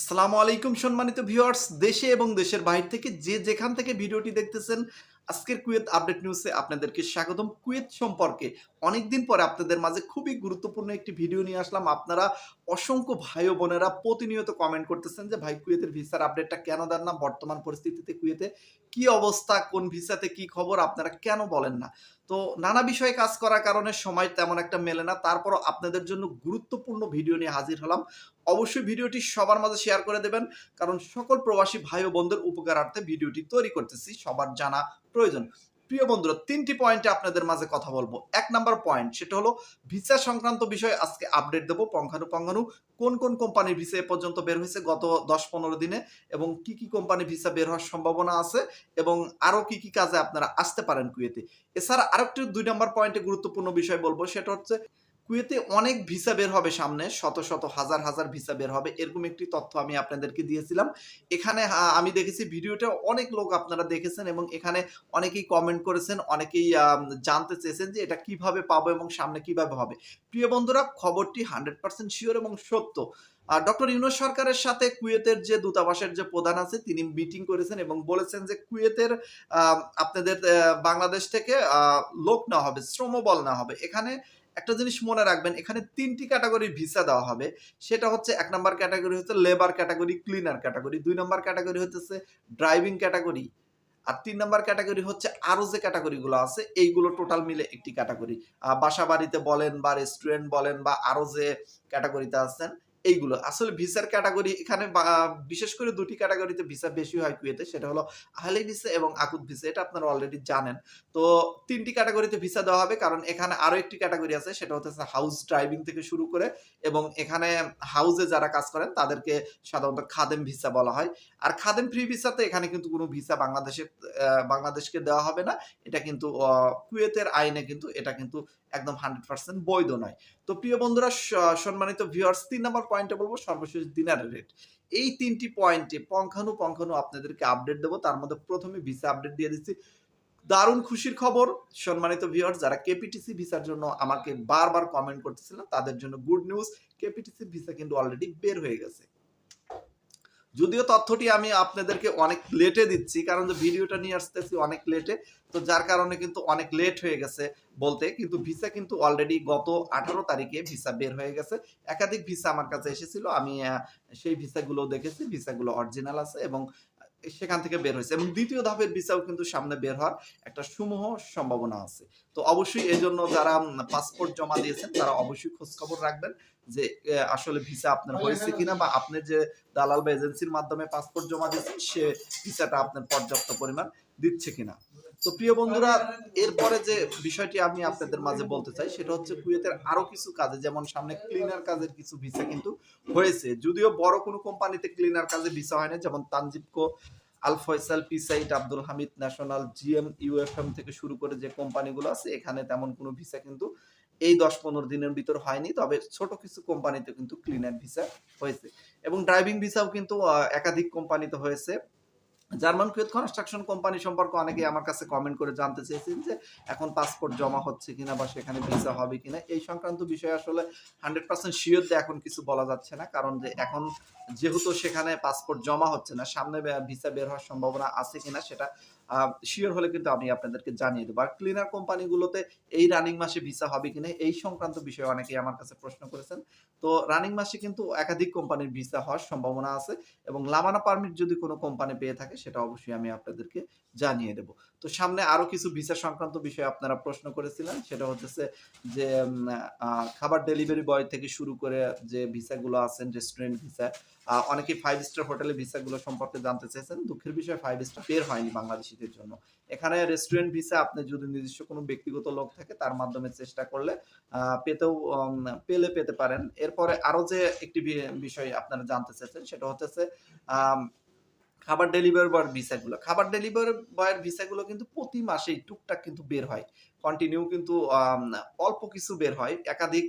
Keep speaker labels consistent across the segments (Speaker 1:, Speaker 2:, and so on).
Speaker 1: আসসালামু আলাইকুম, সম্মানিত ভিউয়ার্স। দেশে এবং দেশের বাইরে থেকে যে যেখান থেকে ভিডিওটি দেখতেছেন, আজকের কুয়েত আপডেট নিউজে আপনাদেরকে স্বাগতম। কুয়েত সম্পর্কে অনেকদিন পরে আপনাদের মাঝে খুবই গুরুত্বপূর্ণ একটি ভিডিও নিয়ে আসলাম। আপনারা অসংখ্য ভাই বোনেরা প্রতিনিয়ত কমেন্ট করতেছেন যে, ভাই, কুয়েতের ভিসার আপডেটটা কেন দেন না? বর্তমান পরিস্থিতিতে কুয়েতে কি অবস্থা? কোন ভিসাতে কি খবর? আপনারা কেন বলেন না? তো নানা বিষয়ে কাজ করার কারণে সময় তেমন একটা মেলে না। তারপরও আপনাদের জন্য গুরুত্বপূর্ণ ভিডিও নিয়ে হাজির হলাম। অবশ্যই ভিডিওটি সবার মাঝে শেয়ার করে দেবেন, কারণ সকল প্রবাসী ভাই ও বোনদের উপকারার্থে ভিডিওটি তৈরি করতেছি। সবার জানা প্রয়োজন। প্রিয় বন্ধুরা, তিনটি পয়েন্টে আপনাদের মাঝে কথা বলব। এক নাম্বার পয়েন্ট, সেটা হলো ভিসা সংক্রান্ত বিষয়ে আজকে আপডেট দেবো পঙ্খানু পঙ্খানু। কোন কোন কোম্পানির ভিসা এ পর্যন্ত বের হয়েছে গত দশ পনেরো দিনে এবং কি কি কোম্পানি ভিসা বের হওয়ার সম্ভাবনা আছে এবং আরও কি কি কাজে আপনারা আসতে পারেন কুয়েতে? এছাড়া আরেকটি দুই নম্বর পয়েন্টে গুরুত্বপূর্ণ বিষয় বলব, সেটা হচ্ছে কুয়েতে অনেক ভিসা বের হবে সামনে, শত শত, হাজার হাজার ভিসা বের হবে, এরকম একটি তথ্য আমি আপনাদেরকে দিয়েছিলাম। এখানে আমি দেখেছি ভিডিওটা অনেক লোক আপনারা দেখেছেন এবং এখানে অনেকেই কমেন্ট করেছেন, অনেকেই জানতে চেয়েছেন যে এটা কীভাবে পাবো এবং সামনে কীভাবে হবে। প্রিয় বন্ধুরা, খবরটি হান্ড্রেড পার্সেন্ট শিওর এবং সত্য। আর ডক্টর ইউনুস সরকারের সাথে কুয়েতের যে দূতাবাসের যে প্রধান আছে, তিনি মিটিং করেছেন এবং বলেছেন যে কুয়েতের আপনাদের বাংলাদেশ থেকে লোক না হবে, শ্রমবল না হবে। এখানে একটা জিনিস মনে রাখবেন, এখানে তিনটি ক্যাটাগরি ভিসা দেওয়া হবে। সেটা হচ্ছে এক নম্বর ক্যাটাগরি হচ্ছে লেবার ক্যাটাগরি, ক্লিনার ক্যাটাগরি। দুই নম্বর ক্যাটাগরি হচ্ছে ড্রাইভিং ক্যাটাগরি। আর তিন নম্বর ক্যাটাগরি হচ্ছে আরও যে ক্যাটাগরিগুলো আছে, এইগুলো টোটাল মিলে একটি ক্যাটাগরি। বাসা বাড়িতে বলেন বা রেস্টুরেন্ট বলেন বা আরও যে ক্যাটাগরিতে আছেন এইগুলো। আসলে ভিসার ক্যাটাগরি এখানে বিশেষ করে দুটি ক্যাটাগরিতে ভিসা বেশি হয় কুয়েতে, সেটা হলো আহলি ভিসা এবং আকুত ভিসা এটা আপনারা অলরেডি জানেন। তো তিনটি ক্যাটাগরিতে ভিসা দেওয়া হবে, কারণ এখানে আরও একটি ক্যাটাগরি আছে, সেটা হচ্ছে হাউস ড্রাইভিং থেকে শুরু করে এবং এখানে হাউসে যারা কাজ করেন, তাদেরকে সাধারণত খাদেম ভিসা বলা হয়। আর খাদেম ফ্রি ভিসাতে এখানে কিন্তু কোনো ভিসা বাংলাদেশে বাংলাদেশকে দেওয়া হবে না। এটা কিন্তু কুয়েতের আইনে কিন্তু, এটা কিন্তু একদম হান্ড্রেড পার্সেন্ট বৈধ নয়। তো প্রিয় বন্ধুরা সম্মানিত ভিউয়ার্স তিন নম্বর পয়েন্টে বলব, সর্বশেষ দিনার রেট এই তিনটি পয়েন্টে পঙ্খানু পঙ্খানু আপনাদেরকে আপডেট দেবো। তার মধ্যে প্রথমে ভিসা আপডেট দিয়ে দিচ্ছি। দারুণ খুশির খবর, সম্মানিত ভিউয়ার্স যারা কেপিটিসি ভিসার জন্য আমাকে বারবার কমেন্ট করতেছিলেন, তাদের জন্য গুড নিউজ কেপিটিসি ভিসা কিন্তু অলরেডি বের হয়ে গেছে। যদিও তথ্যটি আমি আপনাদেরকে অনেক লেটে দিচ্ছি, কারণ যে ভিডিওটা নিয়ে আসতেছি অনেক লেটে তো যার কারণে কিন্তু অনেক লেট হয়ে গেছে বলতে, কিন্তু ভিসা কিন্তু অলরেডি গত আঠারো তারিখে ভিসা বের হয়ে গেছে। একাধিক ভিসা আমার কাছে এসেছিল, আমি সেই ভিসাগুলো দেখেছি ভিসাগুলো অরিজিনাল আছে এবং সেখান থেকে বের হয়েছে। এবং দ্বিতীয় ধাপের ভিসাও কিন্তু সামনে বের হওয়ার একটা সমূহ সম্ভাবনা আছে। তো অবশ্যই এই জন্য যারা পাসপোর্ট জমা দিয়েছেন তারা অবশ্যই খোঁজ খবর রাখবেন যে আসলে ভিসা আপনার হয়েছে কিনা বা আপনি যে দালাল বা এজেন্সির মাধ্যমে পাসপোর্ট জমা দিয়েছেন সে ভিসাটা আপনার পর্যাপ্ত পরিমাণ দিচ্ছে কিনা। তো প্রিয় বন্ধুরা, এরপরে যে বিষয়টি আমি আপনাদের মাঝে বলতে চাই, সেটা হচ্ছে কুয়েতের আরও কিছু কাজে, যেমন সামনে ক্লিনার কাজের কিছু ভিসা কিন্তু হয়েছে। যদিও বড় কোনো কোম্পানিতে ক্লিনার কাজে ভিসা হয় না, যেমন তানজিবকো Al Faisal পিসাইট, Abdul Hamid National GM, UFM থেকে শুরু করে যে কোম্পানিগুলো আছে, এখানে তেমন কোনো ভিসা কিন্তু এই দশ পনেরো দিনের ভিতর হয়নি, তবে ছোট কিছু কোম্পানিতে কিন্তু ক্লিনার ভিসা হয়েছে। এবং ড্রাইভিং ভিসাও কিন্তু একাধিক কোম্পানিতে হয়েছে। জার্মান কুয়েত কনস্ট্রাকশন কোম্পানি সম্পর্কে অনেকেই আমার কাছে কমেন্ট করে জানতে চেয়েছেন যে এখন পাসপোর্ট জমা হচ্ছে কিনা বা সেখানে ভিসা হবে কিনা। এই সংক্রান্ত বিষয়ে আসলে হান্ড্রেড পার্সেন্ট শিওর এখন কিছু বলা যাচ্ছে না, কারণ যে এখন যেহেতু সেখানে পাসপোর্ট জমা হচ্ছে না, সামনে ভিসা বের হওয়ার সম্ভাবনা আছে কিনা সেটা শিওর হলে কিন্তু আমি আপনাদেরকে জানিয়ে দেবো। আর ক্লিনার কোম্পানিগুলোতে এই রানিং মাসে ভিসা হবে কিনা, এই সংক্রান্ত বিষয়ে অনেকেই আমার কাছে প্রশ্ন করেছেন। তো রানিং মাসে কিন্তু একাধিক কোম্পানির ভিসা হওয়ার সম্ভাবনা আছে এবং লামানা পারমিট যদি কোনো কোম্পানি পেয়ে থাকে সেটা অবশ্যই আমি আপনাদেরকে জানিয়ে দেব। তো সামনে আরও কিছু ভিসা সংক্রান্ত বিষয়ে আপনারা প্রশ্ন করেছিলেন, সেটা হচ্ছে যে খাবার ডেলিভারি বয় থেকে শুরু করে যে ভিসাগুলো আছেন রেস্টুরেন্ট ভিসা অনেকে ফাইভ স্টার হোটেলে ভিসাগুলো সম্পর্কে জানতে চেয়েছেন। দুঃখের বিষয় ফাইভ স্টার বের হয়নি বাংলাদেশিদের জন্য। এখানে রেস্টুরেন্ট ভিসা আপনি যদি নিজস্ব কোনো ব্যক্তিগত লোক থাকে, তার মাধ্যমে চেষ্টা করলে পেতেও পেলে পেতে পারেন। এরপরে আরও যে একটি বিষয় আপনারা জানতে চাইছেন সেটা হচ্ছে খাবার ডেলিভারি বয়ের ভিসাগুলো খাবার ডেলিভারি বয়ের ভিসাগুলো কিন্তু প্রতি মাসেই টুকটাক কিন্তু বের হয়। কন্টিনিউ কিন্তু অল্প কিছু বের হয়। একাধিক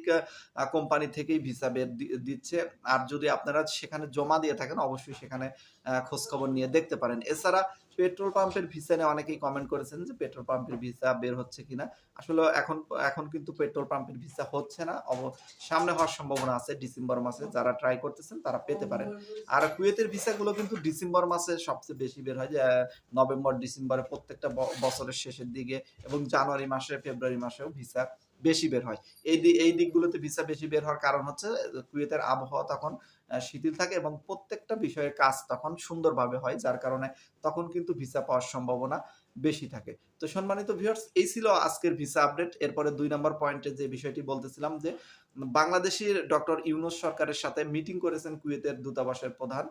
Speaker 1: কোম্পানি থেকেই ভিসা বের দিচ্ছে। আর যদি আপনারা সেখানে জমা দিয়ে থাকেন, অবশ্যই সেখানে খোঁজখবর নিয়ে দেখতে পারেন। এছাড়া পেট্রোল পাম্পের ভিসা নিয়ে অনেকেই কমেন্ট করেছেন যে পেট্রোল পাম্পের ভিসা বের হচ্ছে কিনা। আসলে এখন এখন কিন্তু পেট্রোল পাম্পের ভিসা হচ্ছে না। সামনে হওয়ার সম্ভাবনা আছে ডিসেম্বর মাসে। যারা ট্রাই করতেছেন তারা পেতে পারেন। আর কুয়েতের ভিসাগুলো কিন্তু ডিসেম্বর মাসে সবচেয়ে বেশি বের হয়। যে নভেম্বর ডিসেম্বরে প্রত্যেকটা বছরের শেষের দিকে এবং জানুয়ারি মাসে ফেব্রুয়ারি মাসেও ভিসা বেশি বের হয়। এই এই দিকগুলোতে ভিসা বেশি বের হওয়ার কারণ হচ্ছে, কুয়েতের আবহাওয়া তখন শিথিল থাকে এবং প্রত্যেকটা বিষয়ের কাজ তখন সুন্দরভাবে হয়, যার কারণে তখন কিন্তু ভিসা পাওয়ার সম্ভাবনা বেশি থাকে। তো সম্মানিত ভিউয়ার্স এই ছিল আজকের ভিসা আপডেট এরপরে দুই নম্বর পয়েন্টে যে বিষয়টি বলতেছিলাম যে, বাংলাদেশের ডক্টর ইউনুস সরকারের সাথে মিটিং করেছেন কুয়েতের দূতাবাসের প্রধান।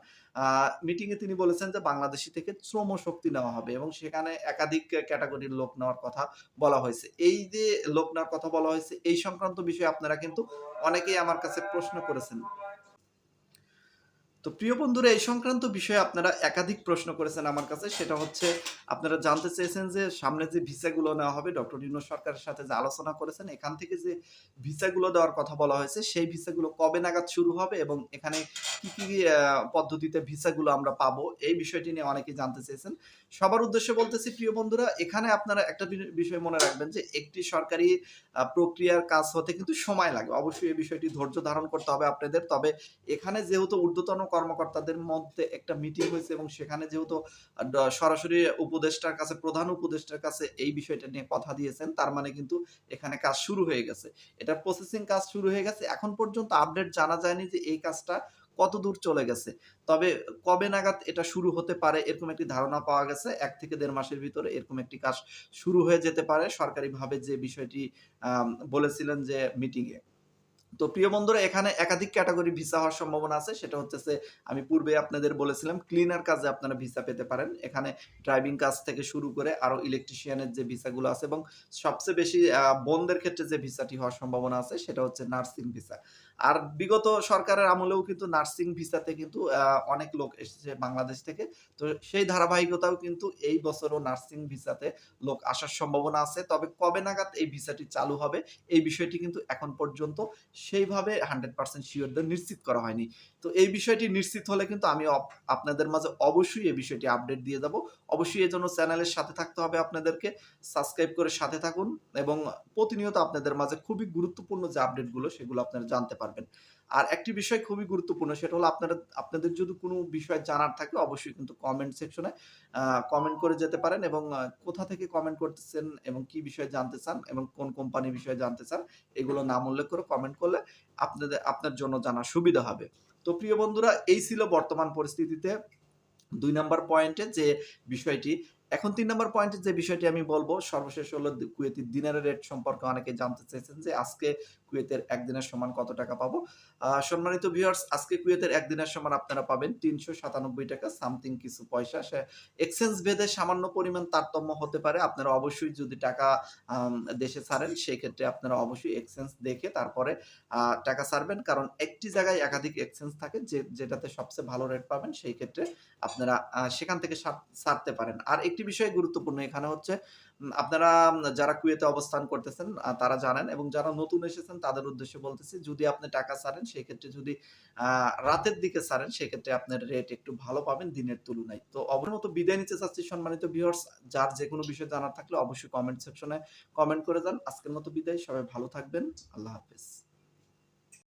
Speaker 1: মিটিং এ তিনি বলেছেন যে, বাংলাদেশি থেকে শ্রম শক্তি নেওয়া হবে এবং সেখানে একাধিক ক্যাটাগরির লোক নেওয়ার কথা বলা হয়েছে। এই যে লোক নেওয়ার কথা বলা হয়েছে, এই সংক্রান্ত বিষয়ে আপনারা কিন্তু অনেকেই আমার কাছে প্রশ্ন করেছেন। তো প্রিয় বন্ধুরা, এই সংক্রান্ত বিষয়ে আপনারা একাধিক প্রশ্ন করেছেন আমার কাছে। সেটা হচ্ছে, আপনারা জানতে চেয়েছেন যে সামনে যে ভিসাগুলো নেওয়া হবে, ডক্টর ইউনুস সরকারের সাথে যে আলোচনা করেছেন, এখান থেকে যে ভিসাগুলো দেওয়ার কথা বলা হয়েছে, সেই ভিসাগুলো কবে নাগাদ শুরু হবে এবং এখানে কি কি পদ্ধতিতে ভিসাগুলো আমরা পাবো, এই বিষয়টি নিয়ে অনেকে জানতে চেয়েছেন। সবার উদ্দেশ্যে বলতেছি, প্রিয় বন্ধুরা, এখানে আপনারা একটা বিষয় মনে রাখবেন যে একটি সরকারি প্রক্রিয়ার কাজ হতে কিন্তু সময় লাগে। অবশ্যই এই বিষয়টি ধৈর্য ধারণ করতে হবে আপনাদের। তবে এখানে যেহেতু ঊর্ধ্বতন কর্মকর্তাদের মধ্যে একটা মিটিং হয়েছে এবং সেখানে যেহেতু সরাসরি উপদেষ্টার কাছে, প্রধান উপদেষ্টার কাছে এই বিষয়টা নিয়ে কথা দিয়েছেন, তার মানে কিন্তু এখানে কাজ শুরু হয়ে গেছে। এটা প্রসেসিং কাজ শুরু হয়ে গেছে। এখন পর্যন্ত আপডেট জানা যায়নি যে এই কাজটা কত দূর চলে গেছে। তবে কবে নাগাদ এটা শুরু হতে পারে এরকম একটি ধারণা পাওয়া গেছে। এক থেকে দেড় মাসের ভিতরে এরকম একটি কাজ শুরু হয়ে যেতে পারে। সরকারিভাবে যে বিষয়টি বলেছিলেন যে মিটিংয়ে তো প্রিয় বন্ধুরা, এখানে একাধিক ক্যাটাগরি ভিসা হওয়ার সম্ভাবনা আছে। সেটা হচ্ছে আমি পূর্বে আপনাদের বলেছিলাম ক্লিনার কাজে আপনারা ভিসা পেতে পারেন। এখানে ড্রাইভিং কাজ থেকে শুরু করে আরও ইলেকট্রিশিয়ানের যে ভিসাগুলো আছে এবং সবচেয়ে বেশি বোনদের ক্ষেত্রে যে ভিসাটি হওয়ার সম্ভাবনা আছে, সেটা হচ্ছে নার্সিং ভিসা আর বিগত সরকারের আমলেও কিন্তু নার্সিং ভিসাতে কিন্তু অনেক লোক এসেছে বাংলাদেশ থেকে। তো সেই ধারাবাহিকতাও কিন্তু এই বছরও নার্সিং ভিসাতে লোক আসার সম্ভাবনা আছে। তবে কবে নাগাদ এই ভিসাটি চালু হবে, এই বিষয়টি কিন্তু এখন পর্যন্ত সেইভাবে হান্ড্রেড পার্সেন্ট শিওরদের নিশ্চিত করা হয়নি। তো এই বিষয়টি নিশ্চিত হলে কিন্তু আমি আপনাদের মাঝে অবশ্যই এই বিষয়টি আপডেট দিয়ে যাব অবশ্যই এই জন্য চ্যানেলের সাথে থাকতে হবে আপনাদেরকে। সাবস্ক্রাইব করে সাথে থাকুন এবং প্রতিনিয়ত আপনাদের মাঝে খুবই গুরুত্বপূর্ণ যে আপডেটগুলো সেগুলো আপনারা জানতে পারবেন। আর একটি বিষয় খুবই গুরুত্বপূর্ণ, সেটা হলো আপনারা, আপনাদের যদি কোনো বিষয় জানার থাকে, অবশ্যই কিন্তু কমেন্ট সেকশনে কমেন্ট করে যেতে পারেন এবং কোথা থেকে কমেন্ট করতেছেন এবং কি বিষয়ে জানতে চান এবং কোন কোম্পানি বিষয়ে জানতে চান, এগুলো নাম উল্লেখ করে কমেন্ট করলে আপনাদের, আপনার জন্য জানা সুবিধা হবে। তো প্রিয় বন্ধুরা, এই ছিল বর্তমান পরিস্থিতিতে দুই নাম্বার পয়েন্টে যে বিষয়টি। এখন তিন নম্বর পয়েন্টে যে বিষয়টি আমি বলব, সর্বশেষ হলো কুয়েতের দিনারের রেট সম্পর্কে অনেকে জানতে চেয়েছেন যে আজকে কুয়েতের একদিনের সমান কত টাকা পাবো? সম্মানিত ভিউয়ার্স আজকে কুয়েতের একদিনের সমান আপনারা পাবেন তিনশো সাতানব্বই টাকা, সামথিং কিছু পয়সা। সে এক্সচেঞ্জ ভেদে সামান্য পরিমাণ তারতম্য হতে পারে। আপনারা অবশ্যই যদি টাকা দেশে ছাড়েন সেই ক্ষেত্রে আপনারা অবশ্যই এক্সচেঞ্জ দেখে তারপরে টাকা ছাড়বেন। কারণ একটি জায়গায় একাধিক এক্সচেঞ্জ থাকে যে, যেটাতে সবচেয়ে ভালো রেট পাবেন, সেই ক্ষেত্রে আপনারা সেখান থেকে ছাড়তে পারেন। আর একটি বিষয় গুরুত্বপূর্ণ এখানে হচ্ছে আপনারা যারা কুয়েতে অবস্থান করতেছেন তারা জানেন এবং যারা নতুন এসেছেন, তাদের উদ্দেশ্যে বলতেছি, যদি আপনি টাকা ছাড়েন, সেক্ষেত্রে যদি রাতের দিকে ছাড়েন, সেক্ষেত্রে আপনার রেট একটু ভালো পাবেন দিনের তুলনায়। তো অবশ্যই মতো বিদায় নিতে চাচ্ছি সম্মানিত ভিউয়ার্স যার যে কোনো বিষয় জানার থাকলে অবশ্যই কমেন্ট সেকশনে কমেন্ট করে দেন আজকের মতো বিদায়, সবাই ভালো থাকবেন, আল্লাহ হাফেজ।